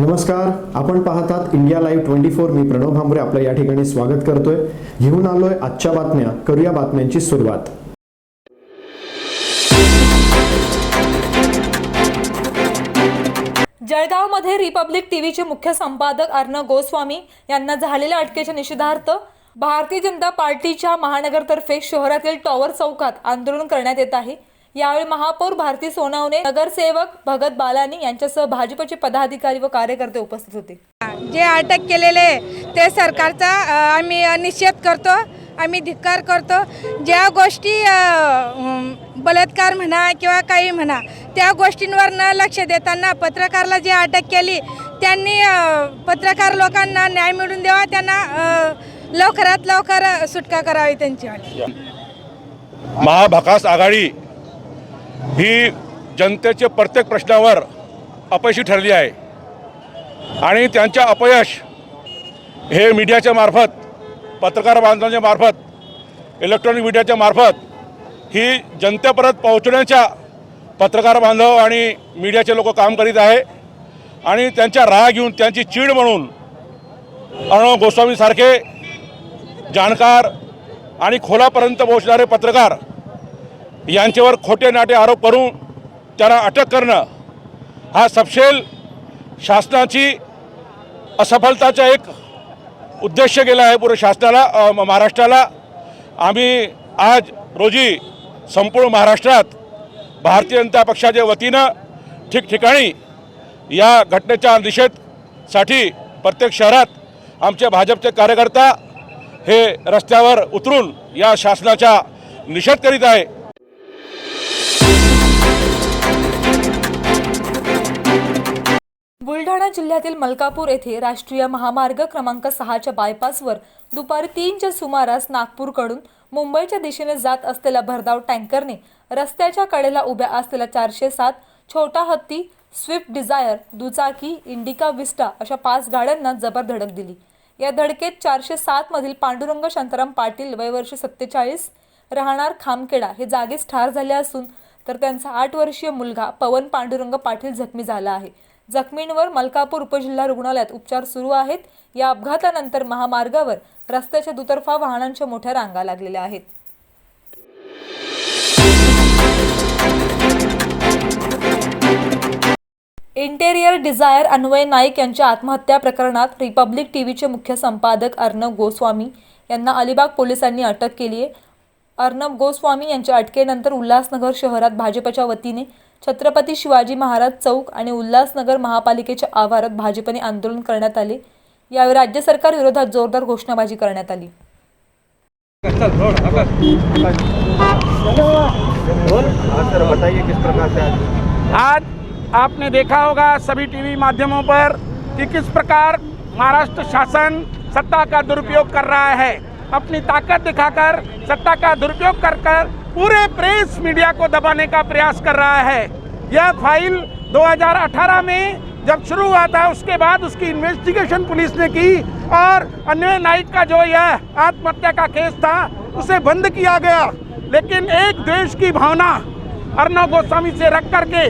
नमस्कार आपण पाहतात इंडिया लाईव्ह ट्वेंटी फोर. मी प्रणव भांबरे आपलं या ठिकाणी स्वागत करतोय. घेऊन आलोय आजच्या बातम्या करूया बातम्यांची सुरुवात. जळगावमध्ये रिपब्लिक टीव्हीचे मुख्य संपादक अर्णव गोस्वामी यांना झालेल्या अटकेच्या निषेधार्थ भारतीय जनता पार्टीच्या महानगरतर्फे शहरातील टॉवर चौकात आंदोलन करण्यात येत आहे. यावेळी महापौर भारती सोनवणे नगरसेवक भगत बालानी यांच्यासह भाजपचे पदाधिकारी व कार्यकर्ते उपस्थित होते. जे अटक केलेले ते सरकारचा आम्ही निषेध करतो आम्ही धिक्कार करतो. ज्या गोष्टी बलात्कार म्हणा किंवा काही म्हणा त्या गोष्टींवर न लक्ष देताना पत्रकारला जे अटक केली त्यांनी पत्रकार लोकांना न्याय मिळवून द्यावा त्यांना लवकरात लवकर सुटका करावी त्यांची. महाभकास आघाडी ही जनतेच्या प्रत्येक प्रश्नावर अपयशी ठरली आहे. आणि त्यांच्या अपयश हे मीडियाच्या मार्फत पत्रकार बांधवांच्या मार्फत इलेक्ट्रॉनिक मीडियाच्या मार्फत ही जनतेपर्यंत पोहोचण्याच्या पत्रकार बांधव आणि मीडियाचे लोक काम करीत आहे. आणि त्यांच्या राग घेऊन त्यांची चीड म्हणून अर्णव गोस्वामीसारखे जाणकार आणि खोलापर्यंत पोहोचणारे पत्रकार यांच्यावर खोटे नाटे आरोप करून त्यांना अटक करणं हा सपशेल शासनाची असफलताचा एक उद्देश गेला आहे पूर्ण शासनाला महाराष्ट्राला. आम्ही आज रोजी संपूर्ण महाराष्ट्रात भारतीय जनता पक्षाच्या वतीनं ठिकठिकाणी या घटनेच्या निषेधसाठी प्रत्येक शहरात आमचे भाजपचे कार्यकर्ता हे रस्त्यावर उतरून या शासनाचा निषेध करीत आहे. बुलढाणा जिल्ह्यातील मलकापूर येथे राष्ट्रीय महामार्ग क्रमांक सहाच्या बायपासवर दुपारी तीनच्या सुमारास नागपूरकडून मुंबईच्या दिशेने जात असलेल्या भरधाव टँकरने रस्त्याच्या कडेला उभ्या असलेल्या चारशे सात छोटा हत्ती स्विफ्ट डिझायर दुचाकी इंडिका विस्टा अशा पाच गाड्यांना जबर धडक दिली. या धडकेत चारशे सातमधील पांडुरंग शांताराम पाटील वयवर्ष सत्तेचाळीस राहणार खामखेडा हे जागीच ठार झाले असून तर त्यांचा आठ वर्षीय मुलगा पवन पांडुरंग पाटील जखमी झाला आहे. जखमींवर मलकापूर उपजिल्हा रुग्णालयात उपचार सुरू आहेत. या अपघातानंतर महामार्गावर रस्त्याच्या दुतर्फा वाहनांच्या मोठ्या रांगा लागलेल्या आहेत. इंटेरियर डिझायर अन्वय नाईक यांच्या आत्महत्या प्रकरणात रिपब्लिक टीव्हीचे मुख्य संपादक अर्णव गोस्वामी यांना अलिबाग पोलिसांनी अटक केली आहे अर्णब गोस्वामी यांच्या अटकेनंतर उल्हासनगर शहरात भाजपच्या वतीने छत्रपती शिवाजी महाराज चौक आणि उल्हासनगर महापालिकेच्या आवारात भाजपने आंदोलन करण्यात आले. यावेळी राज्य सरकार विरोधात जोरदार घोषणाबाजी करण्यात आली. आज आज आपने देखा होगा सभी टीवी माध्यमों पर कि किस प्रकार महाराष्ट्र शासन सत्ता का दुरुपयोग कर रहा है। अपनी ताकत दिखाकर सत्ता का दुरुपयोग कर कर पूरे प्रेस मीडिया को दबाने का प्रयास कर रहा है। यह फ़ाइल 2018 में जब शुरू हुआ था, उसके बाद उसकी इन्वेस्टिगेशन पुलिस ने की और अन्य नाइक का जो यह आत्महत्या का केस था, उसे बंद किया गया। लेकिन एक देश की भावना अर्णव गोस्वामी से रख करके,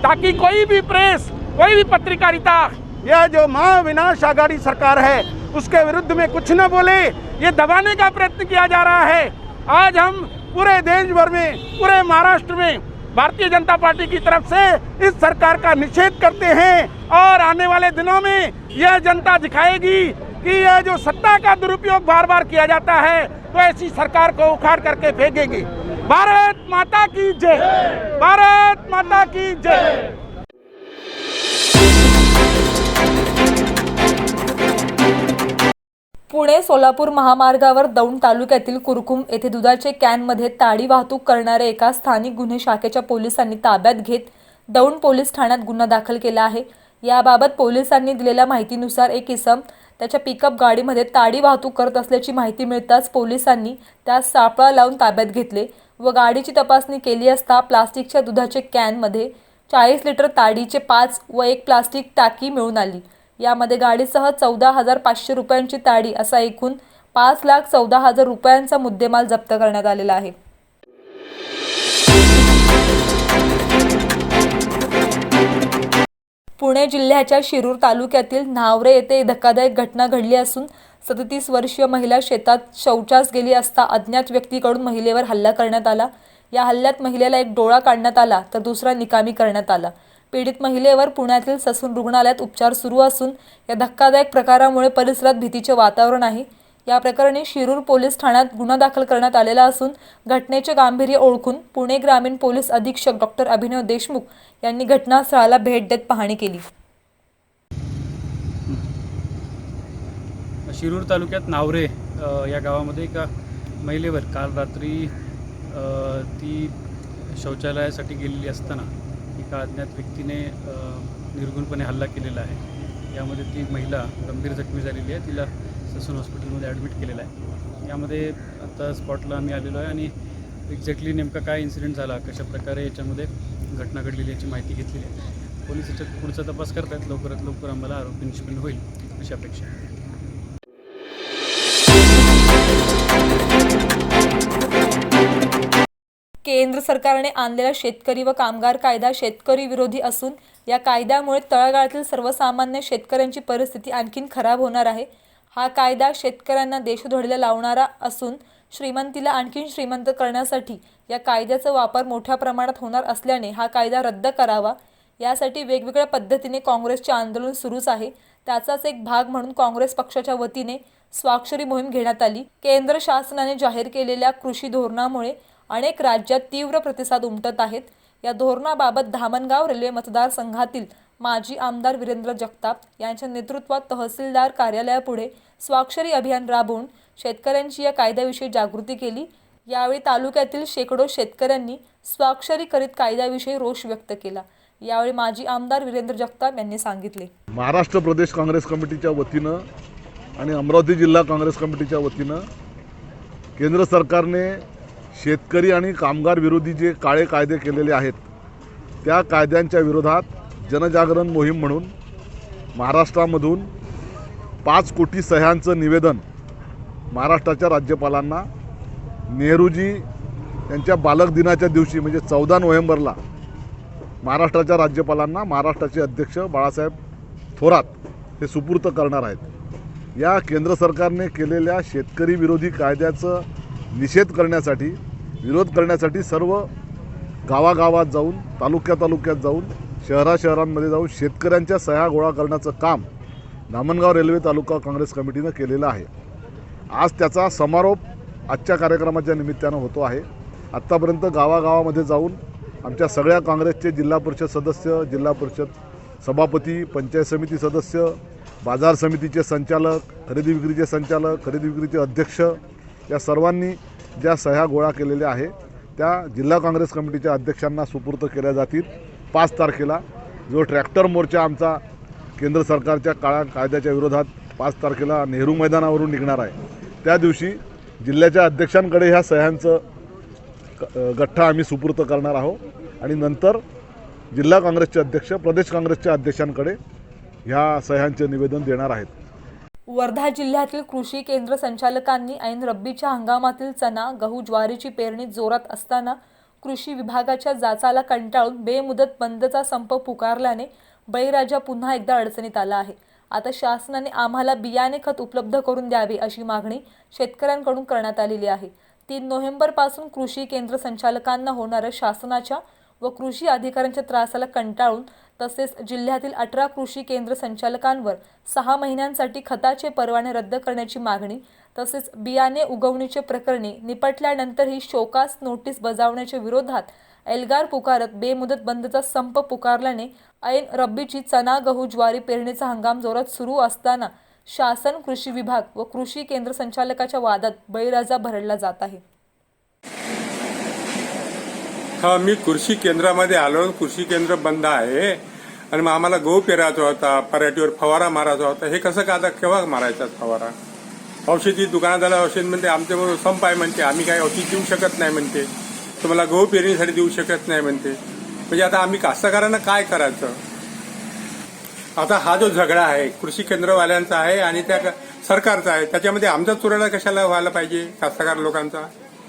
ताकि कोई भी प्रेस, कोई भी पत्रकारिता, यह जो महाविनाश आघाड़ी सरकार है, उसके विरुद्ध में कुछ न बोले, ये दबाने का प्रयत्न किया जा रहा है। आज हम पूरे देश भर में, पूरे महाराष्ट्र में भारतीय जनता पार्टी की तरफ़ से इस सरकार का निषेध करते हैं और आने वाले दिनों में यह जनता दिखाएगी कि यह जो सत्ता का दुरुपयोग बार बार किया जाता है तो ऐसी सरकार को उखाड़ करके फेंकेंगे। भारत माता की जय। भारत माता की जय। पुणे सोलापूर महामार्गावर दौंड तालुक्यातील कुरकुम येथे दुधाचे कॅनमध्ये ताडी वाहतूक करणाऱ्या एका स्थानिक गुन्हे शाखेच्या पोलिसांनी ताब्यात घेत दौंड पोलीस ठाण्यात गुन्हा दाखल केला आहे. याबाबत पोलिसांनी दिलेल्या माहितीनुसार एक इसम त्याच्या पिकअप गाडीमध्ये ताडी वाहतूक करत असल्याची माहिती मिळताच पोलिसांनी त्यास सापळा लावून ताब्यात घेतले व गाडीची तपासणी केली असता प्लास्टिकच्या दुधाचे कॅनमध्ये चाळीस लिटर ताडीचे पाच व एक प्लास्टिक टाकी मिळून आली. यामध्ये गाडीसह चौदा हजार पाचशे रुपयांची ताडी असा एकूण पाच लाख चौदा हजार रुपयांचा मुद्देमाल जप्त करण्यात आलेला आहे. पुणे जिल्ह्याच्या शिरूर तालुक्यातील न्हावरे येथे धक्कादायक घटना घडली असून सदतीस वर्षीय महिला शेतात शौचास गेली असता अज्ञात व्यक्तीकडून महिलेवर हल्ला करण्यात आला. या हल्ल्यात महिलेला एक डोळा काढण्यात आला तर दुसरा निकामी करण्यात आला. पीडित महिलेवर पुण्यातील ससून रुग्णालयात उपचार सुरू असून या धक्कादायक प्रकारामुळे परिसरात भीतीचे वातावरण आहे. या प्रकरणी शिरूर पोलीस ठाण्यात गुन्हा दाखल करण्यात आलेला असून घटनेचे गांभीर्य ओळखून पुणे ग्रामीण पोलीस अधीक्षक डॉक्टर अभिनव देशमुख यांनी घटनास्थळाला भेट देत पाहणी केली. शिरूर तालुक्यात नावरे या गावामध्ये एका महिलेवर काल रात्री ती शौचालयासाठी गेलेली असताना एका अज्ञात व्यक्तीने निर्गुणपणे हल्ला केलेला आहे. यामध्ये ती महिला गंभीर जखमी झालेली आहे. तिला ससून हॉस्पिटलमध्ये ॲडमिट केलेलं आहे. यामध्ये आता स्पॉटला आम्ही आलेलो आहे आणि एक्झॅक्टली नेमका काय इन्सिडेंट झाला कशा प्रकारे याच्यामध्ये घटना घडलेली याची माहिती घेतलेली आहे. पोलीस याच्यात पुढचा तपास करतात लवकरात लवकर आम्हाला आरोपी निष्पन्न होईल अशी अपेक्षा आहे. केंद्र सरकारने आणलेला शेतकरी व कामगार कायदा शेतकरी विरोधी असून या कायद्यामुळे तळागाळातील सर्वसामान्य शेतकऱ्यांची परिस्थिती आणखीन खराब होणार आहे. हा कायदा शेतकऱ्यांना देशधोडीला लावणारा असून श्रीमंतीला आणखीन श्रीमंत करण्यासाठी या कायद्याचा वापर मोठ्या प्रमाणात होणार असल्याने हा कायदा रद्द करावा. यासाठी वेगवेगळ्या पद्धतीने काँग्रेसचे आंदोलन सुरूच आहे. त्याचाच एक भाग म्हणून काँग्रेस पक्षाच्या वतीने स्वाक्षरी मोहीम घेण्यात आली. केंद्र शासनाने जाहीर केलेल्या कृषी धोरणामुळे अनेक राज्यात तीव्र प्रतिसाद उमटत आहेत. या धोरणाबाबत धामणगाव रेल्वे मतदारसंघातील माजी आमदार वीरेंद्र जगताप यांच्या नेतृत्वात तहसीलदार कार्यालयापुढे स्वाक्षरी अभियान राबवून शेतकऱ्यांची या कायद्याविषयी जागृती केली. यावेळी तालुक्यातील शेकडो शेतकऱ्यांनी स्वाक्षरी करीत कायद्याविषयी रोष व्यक्त केला. यावेळी माजी आमदार वीरेंद्र जगताप यांनी सांगितले. महाराष्ट्र प्रदेश काँग्रेस कमिटीच्या वतीनं आणि अमरावती जिल्हा काँग्रेस कमिटीच्या वतीनं केंद्र सरकारने शेतकरी आणि कामगार विरोधी जे काळे कायदे केलेले आहेत त्या कायद्यांच्या विरोधात जनजागरण मोहीम म्हणून महाराष्ट्रामधून पाच कोटी सह्यांचं निवेदन महाराष्ट्राच्या राज्यपालांना नेहरूजी यांच्या बालक दिनाच्या दिवशी म्हणजे चौदा नोव्हेंबरला महाराष्ट्राच्या राज्यपालांना महाराष्ट्राचे अध्यक्ष बाळासाहेब थोरात हे सुपूर्त करणार आहेत. या केंद्र सरकारने केलेल्या शेतकरी विरोधी कायद्याचं निषेध करण्यासाठी विरोध करण्यासाठी सर्व गावागावात जाऊन तालुक्या तालुक्यात जाऊन शहरा शहरांमध्ये जाऊन शेतकऱ्यांच्या सह्या गोळा करण्याचं काम धामणगाव रेल्वे तालुका काँग्रेस कमिटीनं केलेलं आहे. आज त्याचा समारोप आजच्या कार्यक्रमाच्या निमित्तानं होतो आहे. आत्तापर्यंत गावागावामध्ये जाऊन आमच्या सगळ्या काँग्रेसचे जिल्हा परिषद सदस्य जिल्हा परिषद सभापती पंचायत समिती सदस्य बाजार समितीचे संचालक खरेदी विक्रीचे संचालक खरेदी विक्रीचे अध्यक्ष या सर्वांनी ज्या सह्या गोळा केलेल्या आहे त्या जिल्हा काँग्रेस कमिटीच्या अध्यक्षांना सुपूर्त केल्या जातील पाच तारखेला. जो ट्रॅक्टर मोर्चा आमचा केंद्र सरकारच्या काळा कायद्याच्या विरोधात पाच तारखेला नेहरू मैदानावरून निघणार आहे. त्या दिवशी जिल्ह्याच्या अध्यक्षांकडे ह्या सह्यांचं गठ्ठा आम्ही सुपूर्त करणार आहोत. आणि नंतर जिल्हा काँग्रेसचे अध्यक्ष प्रदेश काँग्रेसच्या अध्यक्षांकडे ह्या सह्यांचे निवेदन देणार आहेत. वर्धा जिल्ह्यातील कृषी केंद्र संचालकांनी ऐन रब्बीच्या हंगामातील चना गहू ज्वारीची पेरणी जोरात असताना कृषी विभागाच्या जाचाला कंटाळून बेमुदत बंदचा संप पुकारल्याने बळीराजा पुन्हा एकदा अडचणीत आला आहे. आता शासनाने आम्हाला बियाणे खत उपलब्ध करून द्यावे अशी मागणी शेतकऱ्यांकडून करण्यात आलेली आहे. तीन नोव्हेंबरपासून कृषी केंद्र संचालकांना होणाऱ्या शासनाच्या व कृषी अधिकाऱ्यांच्या त्रासाला कंटाळून तसेच जिल्ह्यातील अठरा कृषी केंद्र संचालकांवर सहा महिन्यांसाठी खताचे परवाने रद्द करण्याची मागणी तसेच बियाणे उगवणीचे प्रकरणी निपटल्यानंतरही शोकास नोटीस बजावण्याच्या विरोधात एल्गार पुकारत बेमुदत बंदचा संप पुकारल्याने ऐन रब्बीची चना गहू ज्वारी पेरणीचा हंगाम जोरात सुरू असताना शासन कृषी विभाग व कृषी केंद्र संचालकाच्या वादात बळीराजा भरडला जात आहे. हा मी कृषी केंद्रामध्ये आलो कृषी केंद्र बंद आहे. आणि मग आम्हाला गहू पेरायचा होता पराठीवर फवारा मारायचा होता. हे कसं का आता केव्हा मारायचा फवारा? औषधी दुकानात औषध म्हणते आमच्याबरोबर संप आहे म्हणते. आम्ही काही औषध देऊ शकत नाही म्हणते. तुम्हाला गहू पेरणीसाठी देऊ शकत नाही म्हणते. म्हणजे आता आम्ही कास्तकारांना काय करायचं? आता हा जो झगडा आहे कृषी केंद्रवाल्यांचा आहे आणि त्या सरकारचा आहे त्याच्यामध्ये आमचा चुराडा कशाला व्हायला पाहिजे कास्तकार लोकांचा?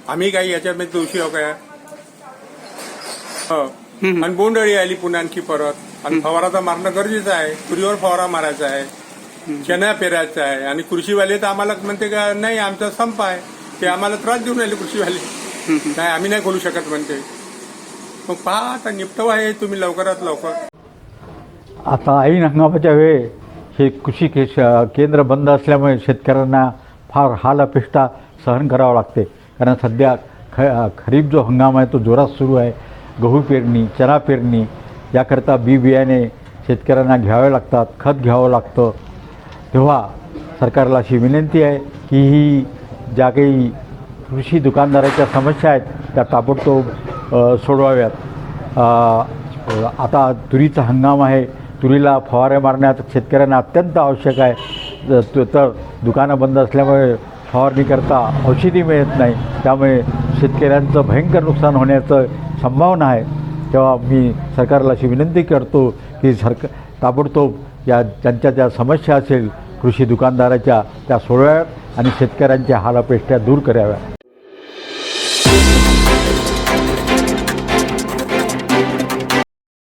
आम्ही काही याच्यामध्ये दोषी हो काय हो. आणि बोंडअळी आली पुन्हा आणखी परत. आणि फवारा तर मारणं गरजेचं आहे. तुरीवर फवारा मारायचा आहे. चण्या पेरायचा आहे. आणि कृषीवाले तर आम्हाला म्हणते का नाही आमचा संप आहे. ते आम्हाला त्रास देऊन राहिले कृषीवाले. नाही आम्ही नाही खोलू शकत म्हणते. मग पहा आता निपटवा हे तुम्ही लवकरात लवकर. आता ऐन हंगामाच्या वेळी हे कृषी के केंद्र बंद असल्यामुळे शेतकऱ्यांना फार हाल अपेष्टा सहन करावं लागते. कारण सध्या ख खरीप जो हंगाम आहे तो जोरात सुरू आहे. गहू पेरणी चना पेरणी याकरता बी बियाणे शेतकऱ्यांना घ्यावे लागतात खत घ्यावं लागतं. तेव्हा सरकारला अशी विनंती आहे की ही ज्या काही कृषी दुकानदाराच्या समस्या आहेत त्या ताबडतोब सोडवाव्यात. आता तुरीचा हंगाम आहे तुरीला फवारे मारण्यात शेतकऱ्यांना अत्यंत आवश्यक आहे. तर दुकानं बंद असल्यामुळे फवारणी करता औषधी मिळत नाही. त्यामुळे शेतकऱ्यांचं भयंकर नुकसान होण्याचं संभावना आहे. तेव्हा मी सरकारला अशी विनंती करतो की सरक ताबडतोब या ज्यांच्या ज्या समस्या असेल कृषी दुकानदाराच्या त्या सोडव्यात आणि शेतकऱ्यांच्या हालापेष्ट्या दूर कराव्या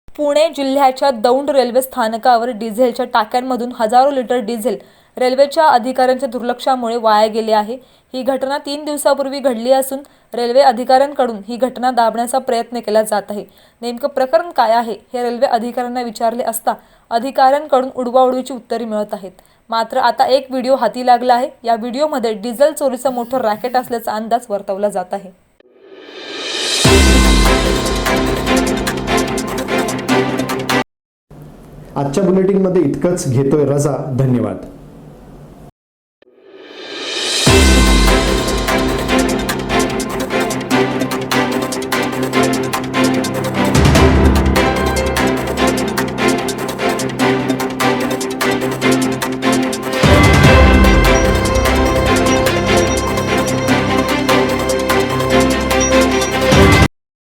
पुणे जिल्ह्याच्या दौंड रेल्वे स्थानकावर डिझेलच्या टाक्यांमधून हजारो लिटर डिझेल रेल्वेच्या अधिकाऱ्यांच्या दुर्लक्षामुळे वाया गेले आहे. ही घटना तीन दिवसापूर्वी घडली असून रेल्वे अधिकाऱ्यांकडून ही घटना दाबण्याचा प्रयत्न केला जात आहे. नेमकं प्रकरण काय आहे हे रेल्वे अधिकाऱ्यांना विचारले असता अधिकाऱ्यांकडून उडवाउडवीची उत्तरे मिळत आहेत. मात्र आता एक व्हिडिओ हाती लागला आहे. या व्हिडिओमध्ये डिझेल चोरीचं मोठं रॅकेट असल्याचा अंदाज वर्तवला जात आहे. आजच्या बुलेटिनमध्ये इतकंच. घेतोय रजा. धन्यवाद.